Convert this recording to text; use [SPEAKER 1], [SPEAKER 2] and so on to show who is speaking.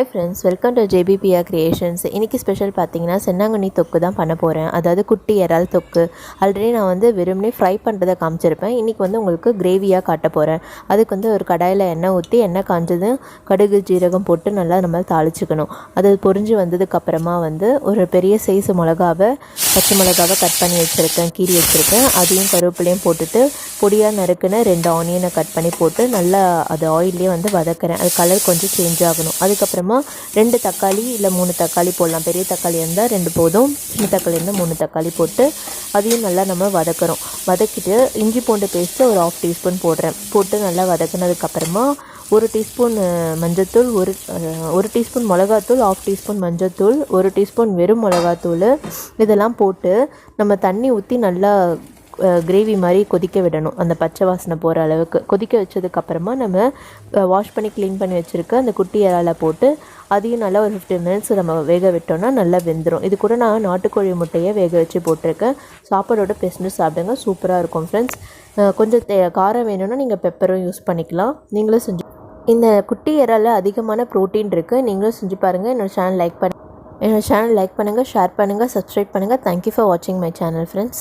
[SPEAKER 1] Hi friends welcome to ஜேபிபிஆ creations இன்றைக்கி special பார்த்தீங்கன்னா சென்னாங்கண்ணி தொக்கு தான் பண்ண போகிறேன் அதாவது குட்டி இறால் தொக்கு. ஆல்ரெடி நான் வந்து வெறுமனே ஃப்ரை பண்ணுறதை காமிச்சிருப்பேன். இன்றைக்கி வந்து உங்களுக்கு கிரேவியாக காட்ட போகிறேன் அதுக்கு வந்து ஒரு கடாயில் எண்ணெய் ஊற்றி எண்ணெய் காஞ்சதும் கடுகு ஜீரகம் போட்டு நல்லா நம்ம தாளிச்சுக்கணும். அது பொறிஞ்சு வந்ததுக்கப்புறமா வந்து ஒரு பெரிய சைஸ் மிளகாவை பச்சை மிளகாவை கட் பண்ணி வச்சுருக்கேன் கீறி வச்சுருக்கேன். அதையும் கருவேப்பிலையும் போட்டுட்டு பொடியாக நறுக்குன்னு ரெண்டு ஆனியனை கட் பண்ணி போட்டு நல்லா அது ஆயிலே வந்து வதக்குறேன். அது கலர் கொஞ்சம் சேஞ்ச் ஆகணும். அதுக்கப்புறமா ரெண்டு தக்காளி இல்லை மூணு தக்காளி போடலாம். பெரிய தக்காளி இருந்தால் ரெண்டு போதும். சின்ன தக்காளி இருந்தால் மூணு தக்காளி போட்டு அதையும் நல்லா நம்ம வதக்குறோம். வதக்கிட்டு இஞ்சி பூண்டு பேஸ்ட்டு ஒரு ஆஃப் டீஸ்பூன் போடுறேன். போட்டு நல்லா வதக்குனதுக்கப்புறமா ஒரு டீஸ்பூன் மஞ்சத்தூள் ஒரு ஒரு டீஸ்பூன் மிளகாத்தூள் ஆஃப் டீஸ்பூன் மஞ்சத்தூள் ஒரு டீஸ்பூன் வெறும் மிளகாத்தூள் இதெல்லாம் போட்டு நம்ம தண்ணி ஊற்றி நல்லா கிரேவி மாதிரி கொதிக்க விடணும். அந்த பச்சை வாசனை போகிற அளவுக்கு. கொதிக்க வச்சதுக்கப்புறமா நம்ம வாஷ் பண்ணி க்ளீன் பண்ணி வச்சுருக்க அந்த குட்டி இறால போட்டு அதையும் நல்லா ஒரு ஃபிஃப்டீன் மினிட்ஸ் நம்ம வேக விட்டோம்னா நல்லா வெந்துடும் இது கூட நான் நாட்டுக்கோழி முட்டையை வேக வச்சு போட்டிருக்கேன். சாப்பாடோட பெஸ்ட்டு சாப்பிடுங்க. சூப்பராக இருக்கும் ஃப்ரெண்ட்ஸ் கொஞ்சம் தே- காரம் வேணும்னா நீங்கள் பெப்பரும் யூஸ் பண்ணிக்கலாம். நீங்களும் செஞ்சு இந்த குட்டி இறால அதிகமான ப்ரோட்டீன் இருக்குது நீங்களும் செஞ்சு பாருங்கள் என்னோட சேனல் லைக் பண்ண என்னோடய சேனல் லைக் பண்ணுங்கள் ஷேர் பண்ணுங்கள் சப்ஸ்கிரைப் பண்ணுங்கள் தேங்க்யூ ஃபார் வாட்சிங் மை சேனல் ஃப்ரெண்ட்ஸ்